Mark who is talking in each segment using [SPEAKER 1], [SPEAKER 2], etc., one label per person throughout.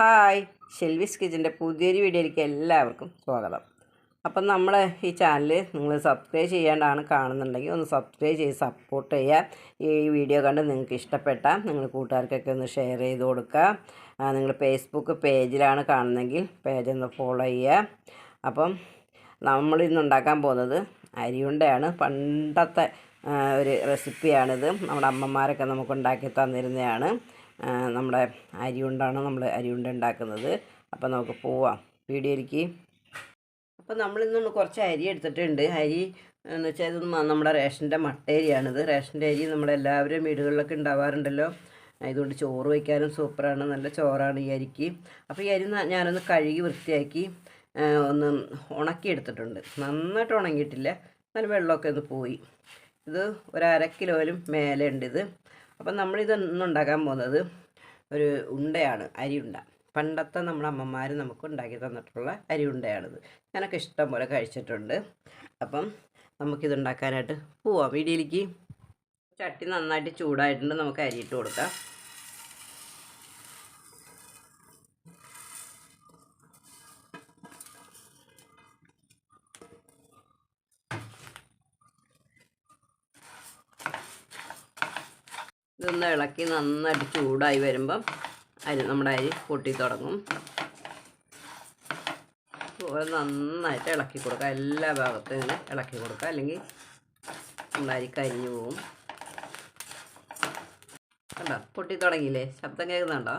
[SPEAKER 1] Hi. ഷെൽവിസ് കിച്ചന്റെ പുതിയൊരു വീഡിയോയിലേക്ക് എല്ലാവർക്കും സ്വാഗതം. അപ്പം നമ്മൾ ഈ ചാനൽ നിങ്ങൾ സബ്സ്ക്രൈബ് ചെയ്യാണ്ടാണ് കാണുന്നുണ്ടെങ്കിൽ ഒന്ന് സബ്സ്ക്രൈബ് ചെയ്ത് സപ്പോർട്ട് ചെയ്യുക ഈ വീഡിയോ കണ്ട് നിങ്ങൾക്ക് ഇഷ്ടപ്പെട്ട നിങ്ങൾ കൂട്ടുകാർക്കൊക്കെ ഒന്ന് ഷെയർ ചെയ്ത് കൊടുക്കുക നിങ്ങൾ ഫേസ്ബുക്ക് പേജിലാണ് കാണുന്നതെങ്കിൽ പേജ് ഒന്ന് ഫോളോ ചെയ്യുക അപ്പം നമ്മൾ ഇന്ന് ഉണ്ടാക്കാൻ പോകുന്നത് അരിയുണ്ടയാണ്. പണ്ടത്തെ ഒരു റെസിപ്പിയാണിത് നമ്മുടെ അമ്മമാരൊക്കെ നമുക്ക് ഉണ്ടാക്കി തന്നിരുന്നതാണ്. നമ്മുടെ അരിയുണ്ടാണ് നമ്മൾ അരിയുണ്ട ഉണ്ടാക്കുന്നത്. അപ്പോൾ നമുക്ക് പോവാം. വീഡിയോയിലേക്ക് അപ്പോൾ നമ്മളിന്ന് കുറച്ച് അരി എടുത്തിട്ടുണ്ട്. അരി എന്ന് വെച്ചാൽ ഇത് മ- നമ്മുടെ റേഷന്റെ മട്ടേരിയാണിത്. റേഷന്റെ അരി നമ്മുടെ എല്ലാവരും വീടുകളിലൊക്കെ ഉണ്ടാവാറുണ്ടല്ലോ. ഇതുകൊണ്ട് ചോറ് വയ്ക്കാനും സൂപ്പറാണ്. നല്ല ചോറാണ് ഈ അരിക്ക്. അപ്പോൾ ഈ അരി ഞാനൊന്ന് കഴുകി വൃത്തിയാക്കി ഒന്ന് ഉണക്കി എടുത്തിട്ടുണ്ട്. നന്നായിട്ട് ഉണങ്ങിയിട്ടില്ല. നല്ല വെള്ളമൊക്കെ ഒന്ന് പോയി. ഇത് ഒരു അര കിലോയിലും മേലെ ഉണ്ട് ഇത്. അപ്പം നമ്മളിത് ഇന്ന് ഉണ്ടാക്കാൻ പോകുന്നത് ഒരു ഉണ്ടയാണ് അരി ഉണ്ട പണ്ടത്തെ നമ്മുടെ അമ്മമാർ നമുക്ക് ഉണ്ടാക്കി തന്നിട്ടുള്ള അരി അരിയുണ്ടയാണിത്. ഞാനൊക്കെ ഇഷ്ടം പോലെ കഴിച്ചിട്ടുണ്ട്. അപ്പം നമുക്കിത് ഉണ്ടാക്കാനായിട്ട് പോവാം. വീഡിയോയിലേക്ക് ചട്ടി നന്നായിട്ട് ചൂടായിട്ടുണ്ട്. നമുക്ക് അരിയിട്ട് കൊടുക്കാം. ഇതൊന്ന് ഇളക്കി നന്നായിട്ട് ചൂടായി വരുമ്പം അരി നമ്മുടെ അരി പൊട്ടി തുടങ്ങും. നന്നായിട്ട് ഇളക്കി കൊടുക്കുക എല്ലാ ഭാഗത്തും ഇങ്ങനെ ഇളക്കി കൊടുക്കുക അല്ലെങ്കിൽ നമ്മുടെ അരി കരിഞ്ഞു പോവും. കണ്ടോ? പൊട്ടി തുടങ്ങിയില്ലേ? ശബ്ദം കേൾക്കുന്നുണ്ടോ?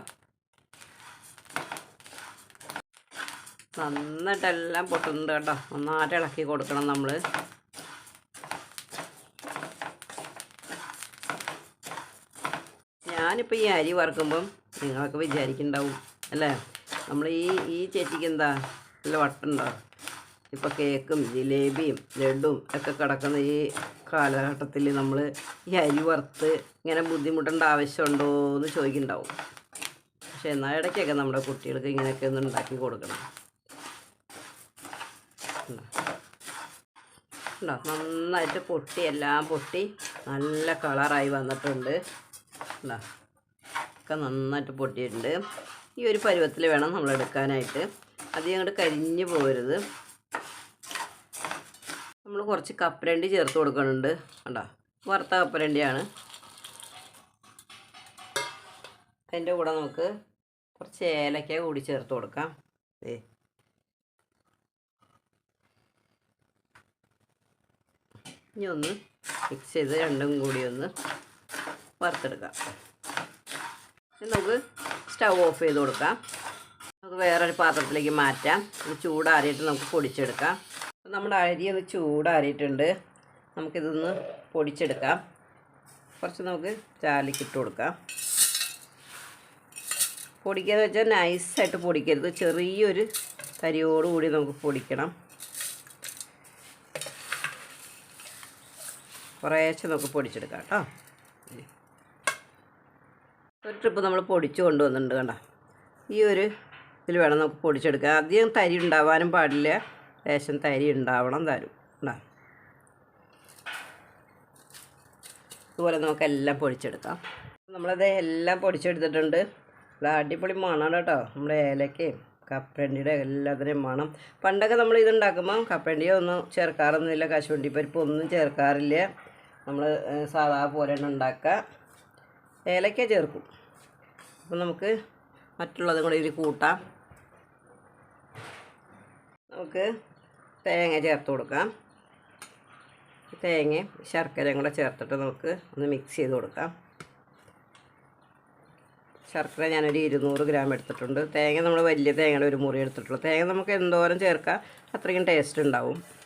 [SPEAKER 1] നന്നായിട്ടെല്ലാം പൊട്ടുന്നുണ്ട് കേട്ടോ. നന്നായിട്ട് ഇളക്കി കൊടുക്കണം നമ്മൾ ഞാനിപ്പോൾ ഈ അരി വറുക്കുമ്പം നിങ്ങളൊക്കെ വിചാരിക്കുന്നുണ്ടാവും അല്ലേ? നമ്മൾ ഈ ഈ ചേച്ചിക്ക് എന്താ നല്ല വട്ടുണ്ടോ ഇപ്പോൾ കേക്കും ജിലേബിയും ലഡും ഒക്കെ കിടക്കുന്ന ഈ കാലഘട്ടത്തിൽ നമ്മൾ ഈ അരി വറുത്ത് ഇങ്ങനെ ബുദ്ധിമുട്ടേണ്ട ആവശ്യമുണ്ടോ എന്ന് ചോദിക്കുന്നുണ്ടാവും. പക്ഷെ എന്നാൽ ഇടയ്ക്കൊക്കെ നമ്മുടെ കുട്ടികൾക്ക് ഇങ്ങനെയൊക്കെ ഒന്ന് ഉണ്ടാക്കി കൊടുക്കണം? ഉണ്ടോ? നന്നായിട്ട് പൊട്ടി എല്ലാം പൊട്ടി നല്ല കളറായി വന്നിട്ടുണ്ട്. ഉണ്ടോ? ഒക്കെ നന്നായിട്ട് പൊട്ടിയിട്ടുണ്ട്. ഈ ഒരു പരുവത്തിൽ വേണം നമ്മൾ എടുക്കാനായിട്ട്. അധികം അങ്ങോട്ട് കരിഞ്ഞു പോകരുത്. നമ്മൾ കുറച്ച് കപ്പരണ്ടി ചേർത്ത് കൊടുക്കുന്നുണ്ട്. കണ്ടോ? വറുത്ത കപ്പരണ്ടിയാണ്. അതിന്റെ കൂടെ നമുക്ക് കുറച്ച് ഏലക്ക കൂടി ചേർത്ത് കൊടുക്കാം. ദേ. ഇനി ഒന്ന് മിക്സ് ചെയ്ത് രണ്ടും കൂടി ഒന്ന് വറുത്തെടുക്കാം. നമുക്ക് സ്റ്റൗ ഓഫ് ചെയ്ത് കൊടുക്കാം. നമുക്ക് വേറൊരു പാത്രത്തിലേക്ക് മാറ്റാം. ഇത് ചൂടാറിയിട്ട് നമുക്ക് പൊടിച്ചെടുക്കാം. നമ്മുടെ അരി ഒന്ന് ചൂടാറിയിട്ടുണ്ട്. നമുക്കിതൊന്ന് പൊടിച്ചെടുക്കാം. കുറച്ച് നമുക്ക് ചാലിക്കിട്ട് കൊടുക്കാം. പൊടിക്കാന്ന് വെച്ചാൽ നൈസായിട്ട് പൊടിക്കരുത്. ചെറിയൊരു തരിയോടുകൂടി നമുക്ക് പൊടിക്കണം. കുറേശ്ശെ നമുക്ക് പൊടിച്ചെടുക്കാം കേട്ടോ. ഒരു ട്രിപ്പ് നമ്മൾ പൊടിച്ച് കൊണ്ടുവന്നിട്ടുണ്ട് കണ്ട? ഈ ഒരു ഇതിൽ വേണം നമുക്ക് പൊടിച്ചെടുക്കാം. ആദ്യം തരി ഉണ്ടാവാനും പാടില്ല. ലേശം തരി ഉണ്ടാവണം തരും ഉണ്ടാ നമുക്ക് എല്ലാം പൊടിച്ചെടുക്കാം. നമ്മളത് എല്ലാം പൊടിച്ചെടുത്തിട്ടുണ്ട്. നല്ല അടിപൊളി മണമാണ് കേട്ടോ. നമ്മുടെ ഏലക്കയും കപ്പരണ്ടിയുടെ എല്ലാത്തിനെയും മണം. പണ്ടൊക്കെ നമ്മൾ ഇതുണ്ടാക്കുമ്പോൾ കപ്പരണ്ടിയോ ഒന്നും ചേർക്കാറൊന്നുമില്ല. കശുവണ്ടി പരിപ്പ് ഒന്നും ചേർക്കാറില്ല. നമ്മൾ സാധാ സാധാ പോലെ ഉണ്ടാക്കുക. ഏലക്ക ചേർക്കും. അപ്പം നമുക്ക് മറ്റുള്ളതും കൂടി ഇതിൽ കൂട്ടാം. നമുക്ക് തേങ്ങ ചേർത്ത് കൊടുക്കാം. തേങ്ങയും ശർക്കരയും കൂടെ ചേർത്തിട്ട് നമുക്ക് ഒന്ന് മിക്സ് ചെയ്ത് കൊടുക്കാം. ശർക്കര ഞാനൊരു ഇരുന്നൂറ് ഗ്രാം എടുത്തിട്ടുണ്ട്. തേങ്ങ നമ്മൾ വലിയ തേങ്ങയുടെ ഒരു മുറി എടുത്തിട്ടുള്ളൂ. തേങ്ങ നമുക്ക് എന്തോരം ചേർക്കാം അത്രയും ടേസ്റ്റ് ഉണ്ടാവും.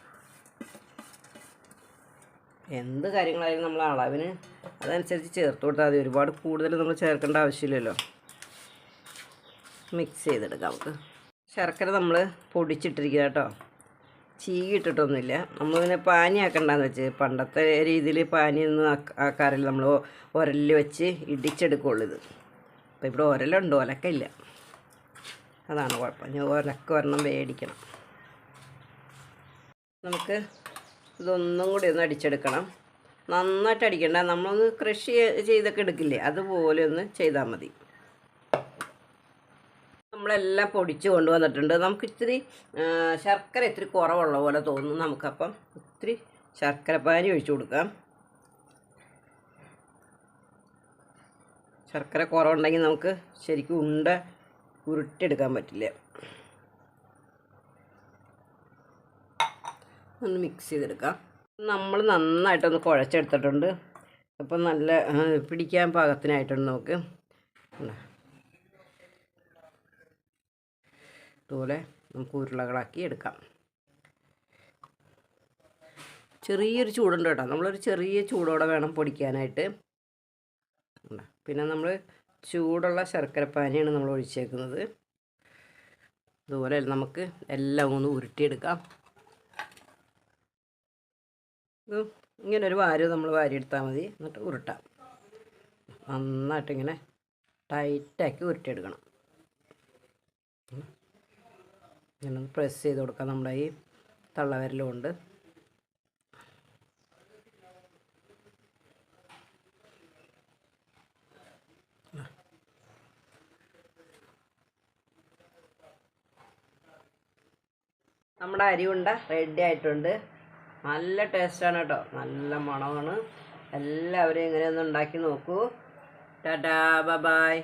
[SPEAKER 1] എന്ത് കാര്യങ്ങളായാലും നമ്മൾ അളവിന് അതനുസരിച്ച് ചേർത്ത് കൊടുത്താൽ മതി. ഒരുപാട് കൂടുതൽ നമ്മൾ ചേർക്കേണ്ട ആവശ്യമില്ലല്ലോ. മിക്സ് ചെയ്തെടുക്കാം നമുക്ക്. ശർക്കര നമ്മൾ പൊടിച്ചിട്ടിരിക്കുക കേട്ടോ. ചീകിട്ടിട്ടൊന്നുമില്ല നമ്മളിങ്ങനെ പാനി ആക്കണ്ടെന്ന് വെച്ച് പണ്ടത്തെ രീതിയിൽ പാനി ഒന്നും ആക്ക- ആക്കാറില്ല. നമ്മൾ ഉരലിൽ വെച്ച് ഇടിച്ചെടുക്കുള്ളൂ ഇത്. അപ്പോൾ ഇവിടെ ഉരലുണ്ട്. ഒലക്ക ഇല്ല അതാണ് കുഴപ്പം. ഞാൻ ഒലക്ക ഒരെണ്ണം മേടിക്കണം നമുക്ക് ഇതൊന്നും കൂടി ഒന്ന് അടിച്ചെടുക്കണം. നന്നായിട്ട് അടിക്കണ്ട. നമ്മളൊന്ന് കൃഷി ചെയ്തൊക്കെ എടുക്കില്ലേ? അതുപോലെ ഒന്ന് ചെയ്താൽ മതി. നമ്മളെല്ലാം പൊടിച്ച് കൊണ്ടുവന്നിട്ടുണ്ട്. നമുക്ക് ഇത്തിരി ശർക്കര ഇത്തിരി കുറവുള്ള പോലെ തോന്നുന്നു നമുക്കപ്പം. ഇത്തിരി ശർക്കര പാനി ഒഴിച്ചു കൊടുക്കാം. ശർക്കര കുറവുണ്ടെങ്കിൽ നമുക്ക് ശരിക്കും ഉണ്ട ഉരുട്ടെടുക്കാൻ പറ്റില്ല. ഒന്ന് മിക്സ് ചെയ്തെടുക്കാം. നമ്മൾ നന്നായിട്ടൊന്ന് കുഴച്ചെടുത്തിട്ടുണ്ട്. അപ്പം നല്ല പിടിക്കാൻ പാകത്തിനായിട്ടുണ്ട് നമുക്ക്. അതുപോലെ നമുക്ക് ഉരുളകളാക്കി എടുക്കാം. ചെറിയൊരു ചൂടുണ്ട് കേട്ടോ. നമ്മളൊരു ചെറിയ ചൂടോടെ വേണം പൊടിക്കാനായിട്ട്? പിന്നെ നമ്മൾ ചൂടുള്ള ശർക്കരപ്പാനിയാണ് നമ്മൾ ഒഴിച്ചേക്കുന്നത് അതുപോലെ നമുക്ക് എല്ലാം ഒന്ന് ഉരുട്ടിയെടുക്കാം. ഇങ്ങനെ ഒരു വാര് നമ്മൾ വാരിയെടുത്താൽ മതി. എന്നിട്ട് ഉരുട്ടാം. നന്നായിട്ട് ഇങ്ങനെ ടൈറ്റാക്കി ഉരുട്ടിയെടുക്കണം. ഇങ്ങനെ പ്രസ് ചെയ്ത് കൊടുക്കാം നമ്മുടെ ഈ തള്ളവരലുകൊണ്ട്. നമ്മുടെ ഉണ്ട റെഡി ആയിട്ടുണ്ട്. നല്ല ടേസ്റ്റാണ് കേട്ടോ. നല്ല മണമാണ്. എല്ലാവരും ഇങ്ങനെ ഒന്ന് ഉണ്ടാക്കി നോക്കൂ. ടാറ്റാ ബ ബായ്